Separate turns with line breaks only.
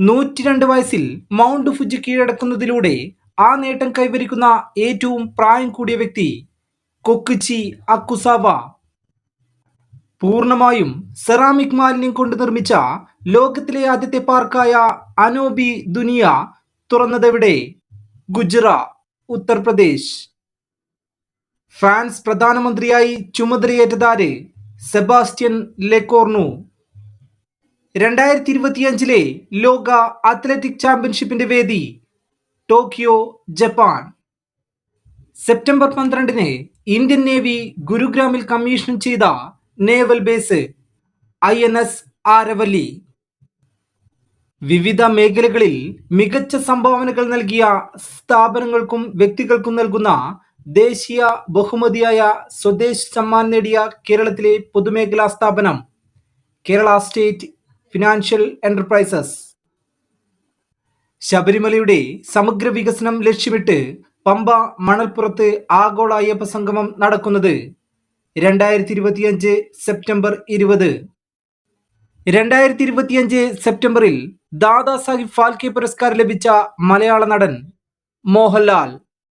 നൂറ്റിരണ്ട് വയസ്സിൽ mount Fuji കീഴടക്കുന്നതിലൂടെ ആ നേട്ടം കൈവരിക്കുന്ന ഏറ്റവും പ്രായം കൂടിയ വ്യക്തി കൊക്കുച്ചി അക്കുസാവ. പൂർണമായും സെറാമിക് മാലിന്യം കൊണ്ട് നിർമ്മിച്ച ലോകത്തിലെ ആദ്യത്തെ പാർക്കായ അനോബി ദുനിയ തുറന്നതെവിടെ? ഗുജറ ഉത്തർപ്രദേശ്. ഫ്രാൻസ് പ്രധാനമന്ത്രിയായി ചുമതലയേറ്റതാര്? സെബാസ്റ്റ്യൻ ലെക്കോർണു. രണ്ടായിരത്തി ഇരുപത്തിയഞ്ചിലെ ലോക അത്ലറ്റിക് ചാമ്പ്യൻഷിപ്പിന്റെ വേദി ടോക്കിയോ ജപ്പാൻ. സെപ്റ്റംബർ പന്ത്രണ്ടിന് ഇന്ത്യൻ നേവി ഗുരുഗ്രാമിൽ കമ്മീഷൻ ചെയ്ത naval base I N S Aravalli. വിവിധ മേഖലകളിൽ മികച്ച സംഭാവനകൾ നൽകിയ സ്ഥാപനങ്ങൾക്കും വ്യക്തികൾക്കും നൽകുന്ന ദേശീയ ബഹുമതിയായ സ്വദേശ് സമ്മാൻ നേടിയ കേരളത്തിലെ പൊതുമേഖലാ സ്ഥാപനം കേരള സ്റ്റേറ്റ് ഫിനാൻഷ്യൽ എന്റർപ്രൈസസ് ശബരിമലയുടെ സമഗ്ര വികസനം ലക്ഷ്യമിട്ട് പമ്പ മണൽപ്പുറത്ത് ആഗോള അയ്യപ്പ സംഗമം നടക്കുന്നത് രണ്ടായിരത്തി ഇരുപത്തിയഞ്ച് സെപ്റ്റംബർ ഇരുപത്. രണ്ടായിരത്തി ഇരുപത്തിയഞ്ച് സെപ്റ്റംബറിൽ ദാദാ സാഹിബ് ഫാൽക്കെ പുരസ്കാരം ലഭിച്ച മലയാള നടൻ മോഹൻലാൽ